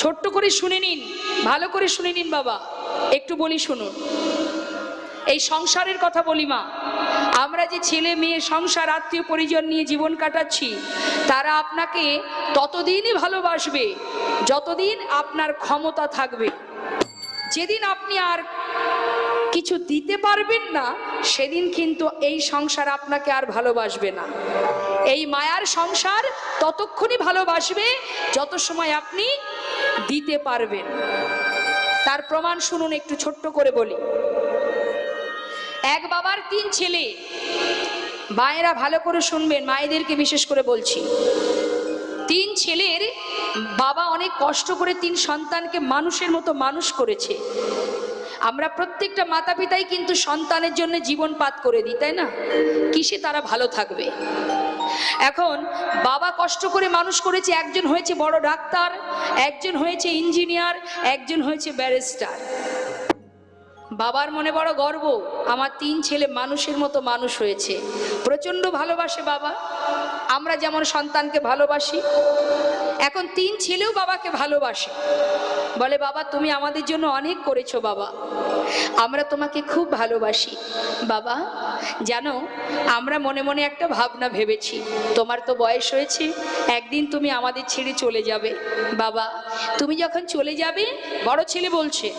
ছোট্ট করে শুনে নিন, ভালো করে শুনে নিন বাবা। একটু বলি শুনুন। এই সংসারের কথা বলি মা। আমরা যে ছেলে মেয়ে, সংসার, আত্মীয় পরিজন নিয়ে জীবন কাটাচ্ছি, তারা আপনাকে ততদিনই ভালোবাসবে, যতদিন আপনার ক্ষমতা থাকবে। যেদিন আপনি আর কিছু দিতে পারবেন না, সেদিন কিন্তু এই সংসার আপনাকে আর ভালোবাসবে না। এই মায়ার সংসার ততক্ষণই ভালোবাসবে, যত সময় আপনি দিতে পারবেন। তার প্রমাণ শুনুন, একটু ছোট্ট করে বলি। এক বাবার তিন ছেলে। মায়েরা ভালো করে শুনবেন, মায়েদেরকে বিশেষ করে বলছি। তিন ছেলের বাবা অনেক কষ্ট করে তিন সন্তানকে মানুষের মতো মানুষ করেছে। আমরা প্রত্যেকটা মাতা পিতাই কিন্তু সন্তানের জন্য জীবন পাত করে দিই, তাই না? কিসে তারা ভালো থাকবে? এখন বাবা কষ্ট করে মানুষ করেছে, একজন হয়েছে বড় ডাক্তার, একজন হয়েছে ইঞ্জিনিয়ার, একজন হয়েছে ব্যারিস্টার। বাবার মনে বড় গর্ব, আমার তিন ছেলে মানুষের মতো মানুষ হয়েছে। প্রচণ্ড ভালোবাসে বাবা। আমরা যেমন সন্তানকে ভালোবাসি, এখন তিন ছেলেও বাবাকে ভালোবাসে। বলে, বাবা, তুমি আমাদের জন্য অনেক করেছ, বাবা। আমরা তোমাকে খুব ভালোবাসি। বাবা, জানো, আমরা মনে মনে একটা ভাবনা ভেবেছি। তোমার তো বয়স হয়েছে, একদিন তুমি আমাদের ছেড়ে চলে যাবে। বাবা, তুমি যখন চলে যাবে, বড় ছেলে বলছে,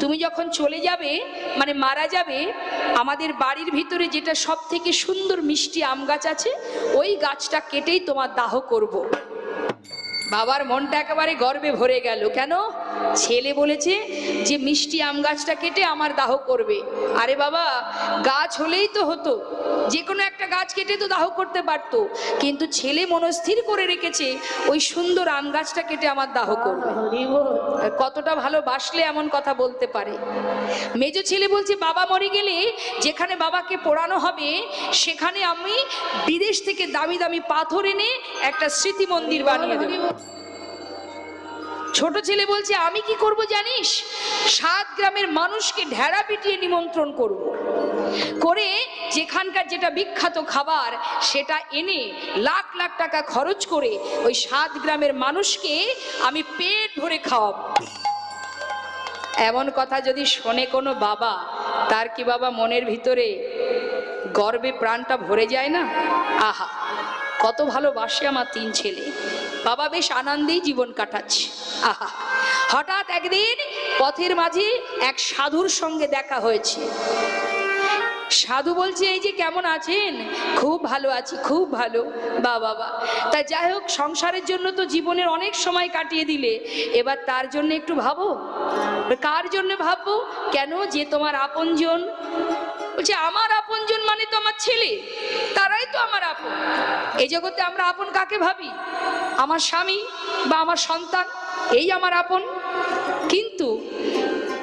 তুমি যখন চলে যাবে মানে মারা যাবে, আমাদের বাড়ির ভিতরে যেটা সব থেকে সুন্দর মিষ্টি আম গাছ আছে, ওই গাছটা কেটেই তোমার দাহ করব। বাবার মনটা একেবারে গর্বে ভরে গেল। কেন? ছেলে বলেছে যে, মিষ্টি আম গাছটা কেটে আমার দাহ করবে। আরে বাবা, গাছ হলেই তো হতো। যে কোনো একটা গাছ কেটে তো দাহ করতে পারতো। কিন্তু ছেলে মনস্থির করে রেখেছে, ওই সুন্দর আম গাছটা কেটে আমার দাহ করবে। কতটা ভালো বাসলে এমন কথা বলতে পারে। মেজ ছেলে বলছে, বাবা মরে গেলে যেখানে বাবাকে পোড়ানো হবে, সেখানে আমি বিদেশ থেকে দামি দামি পাথর এনে একটা স্মৃতি মন্দির বানিয়ে দেবো। ছোট ছেলে বলছে, আমি কি করব জানিস? সাত গ্রামের মানুষকে ঢেড়া পিটিয়ে নিমন্ত্রণ করব। করে যেখানকার যেটা বিখ্যাত খাবার, সেটা এনে লাখ লাখ টাকা খরচ করে ওই সাত গ্রামের মানুষকে আমি পেট ভরে খাওয়াব। এমন কথা যদি শোনে কোনো বাবা, তার কি বাবা মনের ভিতরে গর্বে প্রাণটা ভরে যায় না? আহা, কত ভালোবাসে আমার তিন ছেলে। বাবা বেশ আনন্দেই জীবন কাটাচ্ছে। হঠাৎ একদিন পথের মাঝে এক সাধুর সঙ্গে দেখা হয়েছে। সাধু বলছে, এই যে কেমন আছেন? খুব ভালো আছি, খুব ভালো। বা বাবা তা যাই হোক, সংসারের জন্য তো জীবনের অনেক সময় কাটিয়ে দিলে। এবার তার জন্য একটু ভাবো। কার জন্য ভাববো? কেন যে তোমার আপনজন? বলছে, আমার আপনজন মানে তো আমার ছেলে। তারাই তো আমার আপন। এই জগতে আমরা আপন কাকে ভাবি? আমার স্বামী বা আমার সন্তান? এই আমার আপন। কিন্তু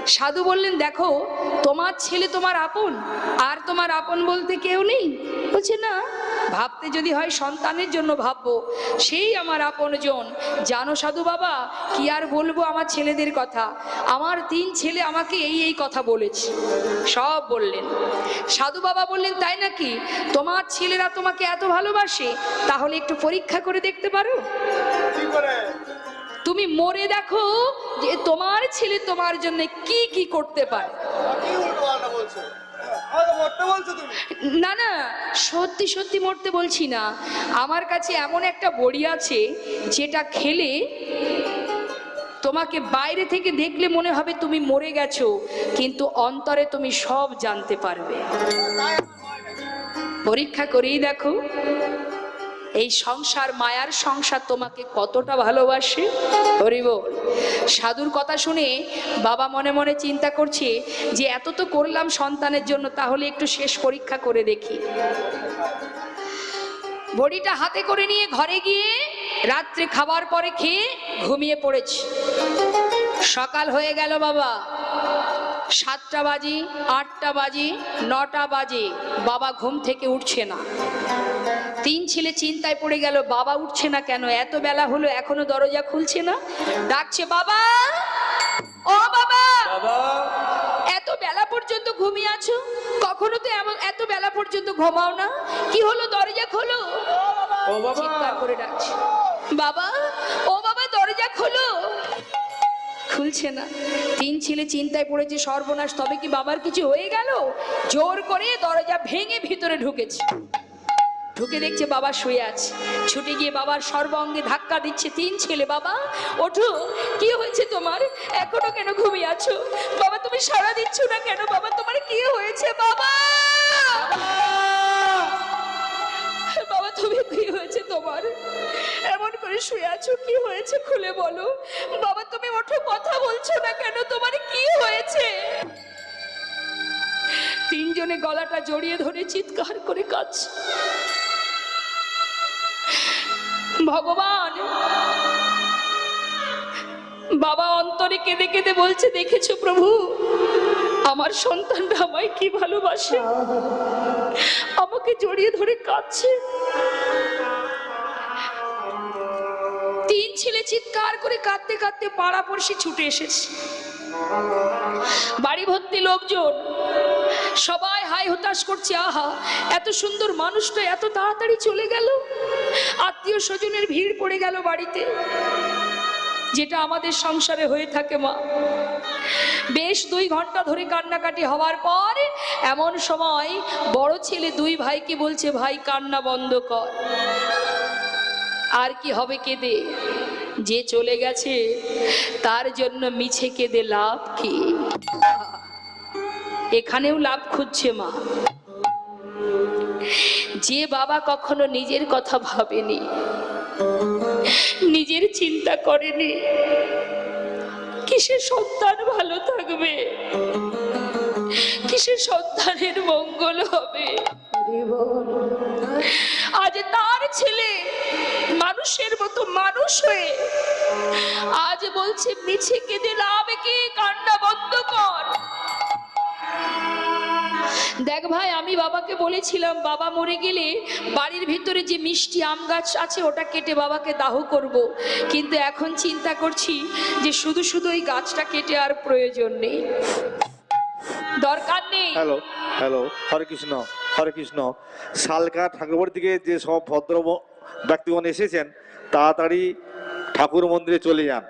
সাধু বললেন, দেখো, তোমার ছেলে তোমার আপন, আর তোমার আপন বলতে কেউ নেই। বলছে, না, ভাবতে যদি হয় সন্তানের জন্য ভাববো, সেই আমার আপনজন। জানো সাধু বাবা, কি আর বলব আমার ছেলেদের কথা? আমার তিন ছেলে আমাকে এই এই কথা বলেছে। সব বললেন। সাধু বাবা বললেন, তাই নাকি? তোমার ছেলেরা তোমাকে এত ভালোবাসে? তাহলে একটু পরীক্ষা করে দেখতে পারো? তুমি মরে দেখো যে তোমার ছেলে তোমার জন্য কি কি করতে পারে। তুমি? না না সত্যি সত্যি মরতে বলছি না। আমার কাছে এমন একটা বড়ি আছে যেটা খেলে তোমাকে বাইরে থেকে দেখলে মনে হবে তুমি মরে গেছো কিন্তু অন্তরে তুমি সব জানতে পারবে। পরীক্ষা করেই দেখো। এই সংসার, মায়ার সংসার তোমাকে কতটা ভালোবাসে? হরি বল সাধুর কথা শুনে বাবা মনে মনে চিন্তা করছে যে এত তো করলাম সন্তানের জন্য, তাহলে একটু শেষ পরীক্ষা করে দেখি। বড়িটা হাতে করে নিয়ে ঘরে গিয়ে রাত্রে খাবার পরে খেয়ে ঘুমিয়ে পড়েছে। সকাল হয়ে গেল বাবা। সাতটা বাজি, আটটা বাজি, নটা বাজে। বাবা ঘুম থেকে উঠছে না। তিন ছেলে চিন্তায় পড়ে গেল বাবা উঠছে না কেন? এত বেলা হলো এখনও দরজা খুলছে না? ডাকছে বাবা! ও বাবা! বাবা! এত বেলা পর্যন্ত ঘুমিয়ে আছো? কখনো তো এমন এত বেলা পর্যন্ত ঘুমাও না? কি হলো দরজা খোলো? চিৎকার করে ডাকছে বাবা! ও বাবা দরজা খোলো! খুলছে না। তিন ছেলে চিন্তায় পড়েছে সর্বনাশ তবে কি বাবার কিছু হয়ে গেল? জোর করে দরজা ভেঙে ভিতরে ঢুকেছে। ঢুকে দেখছে বাবা শুয়ে আছে। ছুটে গিয়ে বাবার সর্বাঙ্গে ধাক্কা দিচ্ছে তিন ছেলে। বাবা, ওঠো, কি হয়েছে তোমার? এখনও কেন ঘুমিয়ে আছো? বাবা, তুমি সারা দিচ্ছ না কেন? বাবা, তোমার কি হয়েছে? বাবা! বাবা, তুমি কি হয়েছে তোমার? এমন করে শুয়ে আছো, কি হয়েছে খুলে বলো। বাবা, তুমি ওঠো, কথা বলছো না কেন? তোমার কি হয়েছে? তিনজনে গলাটা জড়িয়ে ধরে চিৎকার করে কাঁদছে। ভগবান, বাবা অন্তরে কেঁদে কেঁদে বলছে, দেখেছ প্রভু, আমার সন্তানরা আমায় কি ভালোবাসে? আমাকে জড়িয়ে ধরে কাঁদছে। তিন ছেলে চিৎকার করে কাঁদতে কাঁদতে পাড়া পড়শি ছুটে এসেছে। বাড়ি ভর্তি লোকজন সবাই হাই হতাশ করছে, আহা, এত সুন্দর মানুষটা এত তাড়াতাড়ি চলে গেল? আত্মীয় স্বজনের ভিড় পড়ে গেল বাড়িতে। যেটা আমাদের সংসারে হয়ে থাকে, মা। বেশ দুই ঘণ্টা ধরে কান্নাকাটি হওয়ার পর এমন সময় বড় ছেলে দুই ভাইকে বলছে, ভাই, কান্না বন্ধ কর। আর কি হবে কেঁদে? যে চলে গেছে, তার জন্য মিছে কেঁদে লাভ কি? এখানেও লাভ খুঁজছে মা। যে বাবা কখনো নিজের কথা ভাবেনি, নিজের চিন্তা করেনি, কিসের সন্তান ভালো থাকবে? কিসের সন্তানের মঙ্গল হবে? আজ তার ছেলে মানুষের মতো মানুষ হয়ে আজ বলছে, মিছে কেঁদে লাভ কি? দেখ ভাই, আমি বাবাকে বলেছিলাম, বাবা মরে গেলে বাড়ির ভিতরে যে মিষ্টি আম গাছ আছে, ওটা কেটে বাবাকে দাহ করব। কিন্তু এখন চিন্তা করছি যে শুধু শুধু ওই গাছটা কেটে আর প্রয়োজন নেই। দরকার নেই। Hello hello, Hare Krishna Hare Krishna. শালকা ঠাকুর দিকে যে সব ভদ্র ব্যক্তিগণ এসেছেন, তাড়াতাড়ি ঠাকুর মন্দিরে চলে যান।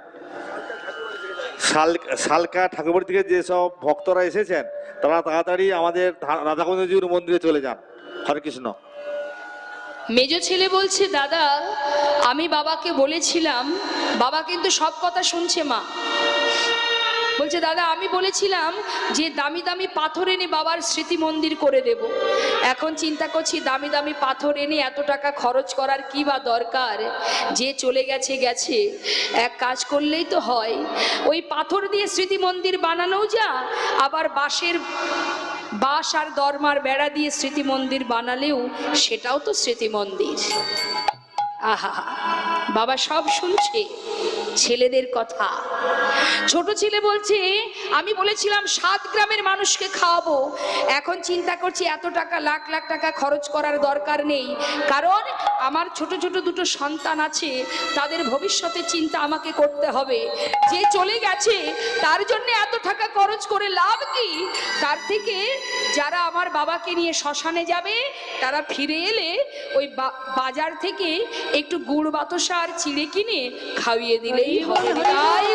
শাল, শালকা ঠাকুর থেকে যেসব ভক্তরা এসেছেন, তারা তাড়াতাড়ি আমাদের রাধাকুঞ্জজির মন্দিরে চলে যান, হরে কৃষ্ণ। মেজ ছেলে বলছে, দাদা, আমি বাবাকে বলেছিলাম, বাবা কিন্তু সব কথা শুনছে মা। বলছে, দাদা, আমি বলেছিলাম যে দামি দামি পাথর এনে বাবার স্মৃতি মন্দির করে দেব। এখন চিন্তা করছি দামি দামি পাথর এনে এত টাকা খরচ করার কি বা দরকার? যে চলে গেছে গেছে। এক কাজ করলেই তো হয়। ওই পাথর দিয়ে স্মৃতি মন্দির বানানোও যা, আবার বাঁশের বাঁশ আর দরমার বেড়া দিয়ে স্মৃতি মন্দির বানালেও সেটাও তো স্মৃতি মন্দির। আহা, বাবা সব শুনছে। ছেলেদের কথা। ছোট ছেলে বলছে, আমি বলেছিলাম সাত গ্রামের মানুষকে খাওয়াবো। এখন চিন্তা করছি এত টাকা, লাখ লাখ টাকা খরচ করার দরকার নেই। কারণ আমার ছোট ছোট দুটো সন্তান আছে, তাদের ভবিষ্যতে চিন্তা আমাকে করতে হবে। যে চলে গেছে, তার জন্য এত টাকা খরচ করে লাভ কি? তার থেকে যারা আমার বাবাকে নিয়ে শ্মশানে যাবে, তারা ফিরে এলে ওই বাজার থেকে একটু গুড় বাতাসা আর চিড়ে কিনে খাইয়ে দিলেই হবে। তাই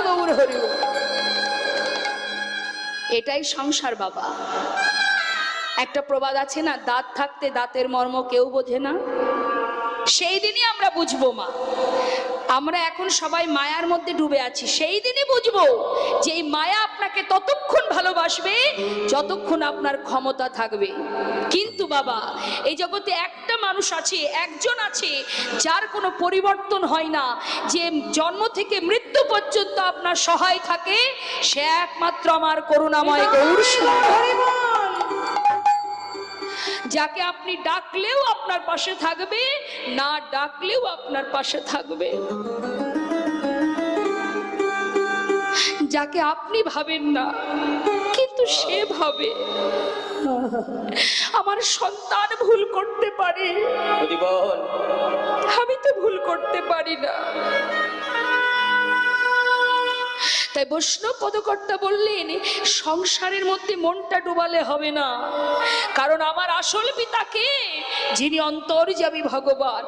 এটাই সংসার, বাবা। একটা প্রবাদ আছে না, দাঁত থাকতে দাঁতের মর্ম কেউ বোঝে না। সেই দিনই আমরা বুঝব মা আমরা এখন সবাই মায়ার মধ্যে ডুবে আছি সেই দিনই বুঝব যে এই মায়া আপনাকে ততক্ষণ ভালোবাসবে যতক্ষণ আপনার ক্ষমতা থাকবে কিন্তু বাবা এই জগতে একটা মানুষ আছে একজন আছে যার কোনো পরিবর্তন হয় না যে জন্ম থেকে মৃত্যু পর্যন্ত আপনার সহায় থাকে সে একমাত্র আমার করুণাময় গৌর। যাকে আপনি ডাকলেও আপনার পাশে থাকবে না ডাকলেও আপনার পাশে থাকবে। যাকে আপনি ভাবেন না কিন্তু সে ভাবে। আমার সন্তান ভুল করতে পারে। আমি তো ভুল করতে পারি না। তাই বৈষ্ণব পদকর্তা বললেন, সংসারের মধ্যে মনটা ডুবালে হবে না। কারণ আমার আসল পিতাকে যিনি অন্তর্যামী ভগবান,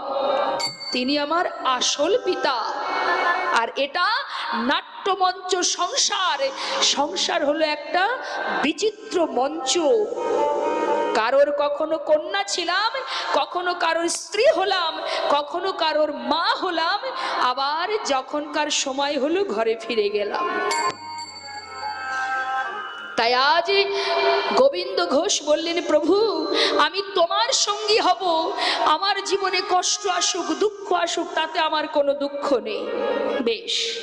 তিনি আমার আসল পিতা। আর এটা নাট্য নাট্যমঞ্চ সংসার। সংসার হলো একটা বিচিত্র মঞ্চ। কারোর কখনো কন্যা ছিলাম, কখনো কারোর স্ত্রী হলাম, কখনো কারোর মা হলাম, আবার যখনকার সময় হলো ঘরে ফিরে গেলাম। তাই আজ গোবিন্দ ঘোষ বললেন, প্রভু, আমি তোমার সঙ্গী হব। আমার জীবনে কষ্ট আসুক, দুঃখ আসুক, তাতে আমার কোনো দুঃখ নেই। বেশ।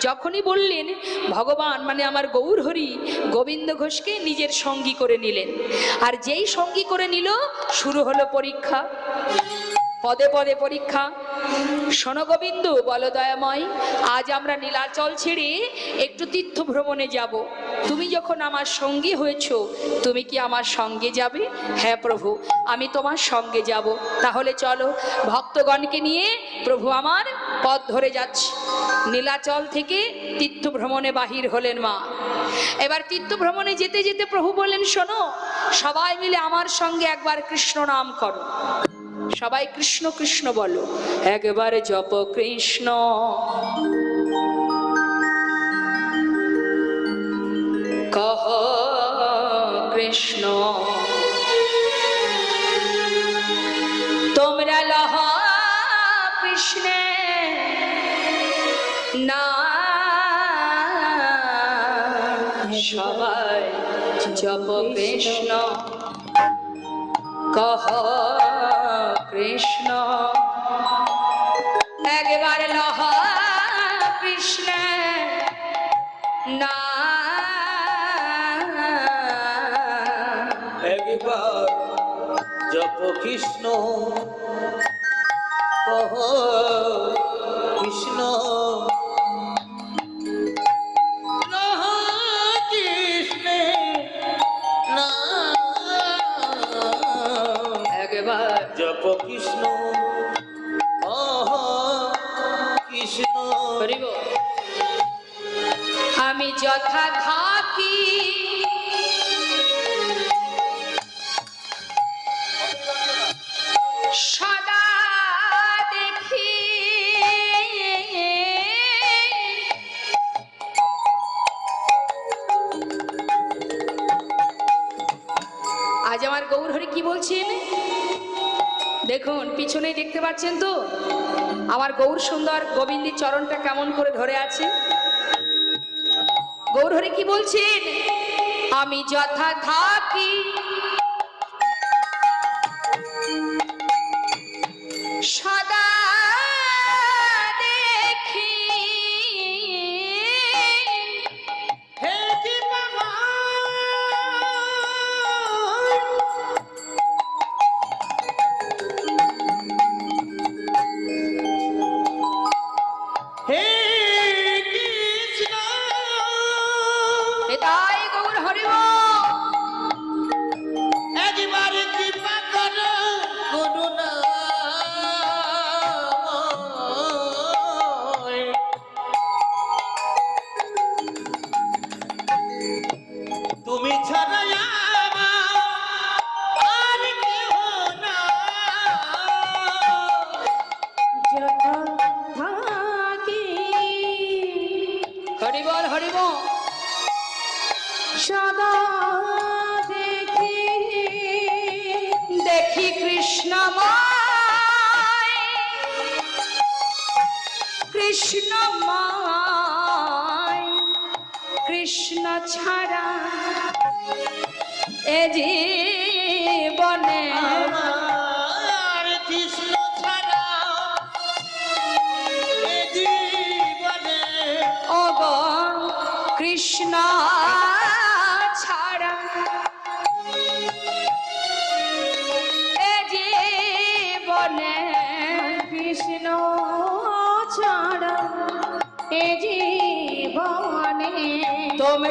যখনই বললেন, ভগবান মানে আমার গৌর হরি গোবিন্দ ঘোষকে নিজের সঙ্গী করে নিলেন। আর যেই সঙ্গী করে নিল, শুরু হলো পরীক্ষা। পদে পদে পরীক্ষা। শোনো গোবিন্দ বলো দয়াময় আজ আমরা নীলাচল ছেড়ে একটু তীর্থ ভ্রমণে যাব। তুমি যখন আমার সঙ্গী হয়েছ, তুমি কি আমার সঙ্গে যাবে? হ্যাঁ প্রভু, আমি তোমার সঙ্গে যাব। তাহলে চলো, ভক্তগণকে নিয়ে প্রভু আমার পথ ধরে যাচ্ছি। নীলাচল থেকে তীর্থ ভ্রমণে বাহির হলেন মা। এবার তীর্থ ভ্রমণে যেতে যেতে প্রভু বললেন, শোনো, সবাই মিলে আমার সঙ্গে একবার কৃষ্ণ নাম করো। সবাই কৃষ্ণ কৃষ্ণ বলো, একবারে জপ কৃষ্ণ। কহ কৃষ্ণ। তোমরা লহ কৃষ্ণে। না সবাই জপ কৃষ্ণ। কহ কৃষ্ণ। কৃষ্ণ। কহ কৃষ্ণ। জপ কৃষ্ণ। কৃষ্ণ। আমি যথা থাকি দেখুন, পিছনেই দেখতে পাচ্ছেন তো? আমার গৌর সুন্দর গোবিন্দের চরণটা কেমন করে ধরে আছে? গৌর হরি কি বলছেন? আমি যথা থাকি হরিব সদা দেখি দেখি কৃষ্ণময়। কৃষ্ণময় কৃষ্ণ ছাড়া এ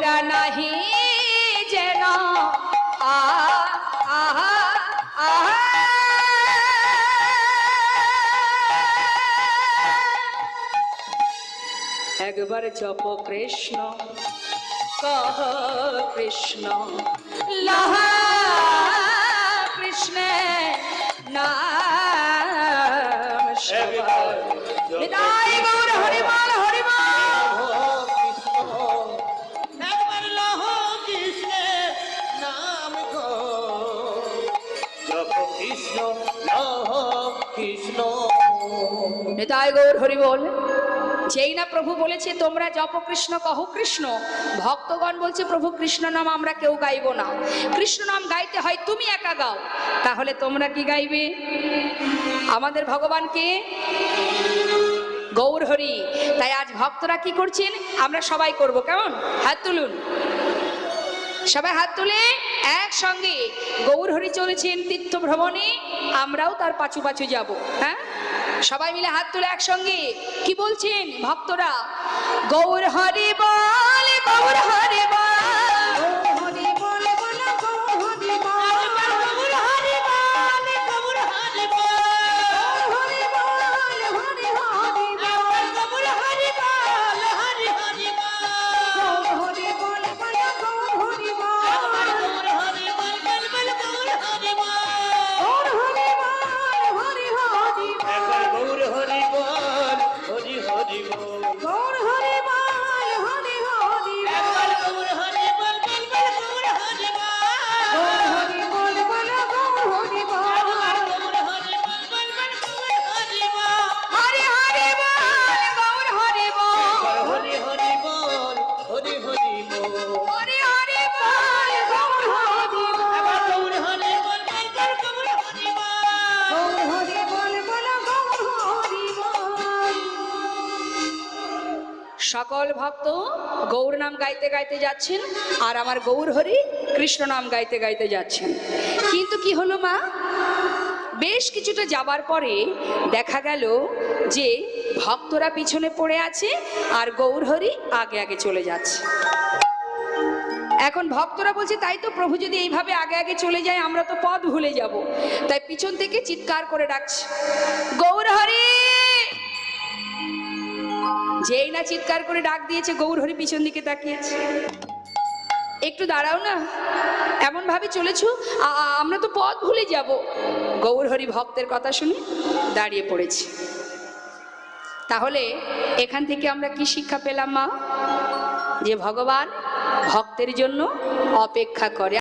তোমরা নাহি যেন। আহা আহা আহা। একবার জপ কৃষ্ণ কহ কৃষ্ণ লহ নেতায় গৌর হরি বল। যেই না প্রভু বলেছে, তোমরা জপ কৃষ্ণ, কহ কৃষ্ণ। ভক্তগণ বলছে, প্রভু কৃষ্ণ নাম আমরা কেউ গাইবো না। কৃষ্ণ নাম গাইতে হয়, তুমি একা গাও। তাহলে তোমরা কি গাইবে? আমাদের ভগবানকে গৌর হরি। তাই আজ ভক্তরা কি করছেন? আমরা সবাই করব। কেমন? হাত তুলুন। সবাই হাত তুলে একসঙ্গে গৌর হরি চলেছেন তীর্থ ভ্রমণে আমরাও তার পাছু পাছু যাব। হ্যাঁ? সবাই মিলে হাত তুলে একসঙ্গে। কি বলছেন ভক্তরা? গৌর হরে বল গৌর হরে বল। সকল ভক্ত গৌর নাম গাইতে গাইতে যাচ্ছেন আর আমার গৌর হরি কৃষ্ণ নাম গাইতে গাইতে যাচ্ছেন। কিন্তু কি হলো মা? বেশ কিছুটা যাবার পরে দেখা গেল যে ভক্তরা পিছনে পড়ে আছে আর গৌর হরি আগে আগে চলে যাচ্ছে। এখন ভক্তরা বলছে, তাই তো প্রভু যদি এইভাবে আগে আগে চলে যায়, আমরা তো পথ ভুলে যাব। তাই পিছন থেকে চিৎকার করে ডাকছে, গৌর হরি! যেই না চিৎকার করে ডাক দিয়েছে, গৌর হরি পিছন দিকে তাকিয়েছে। একটু দাঁড়াও না, এমন ভাবে চলেছো? আমরা তো পথ ভুলে যাব। গৌর হরি ভক্তের কথা শুনে দাঁড়িয়ে পড়েছি। তাহলে এখান থেকে আমরা কি শিক্ষা পেলাম মা? যে ভগবান ভক্তের জন্য অপেক্ষা করে।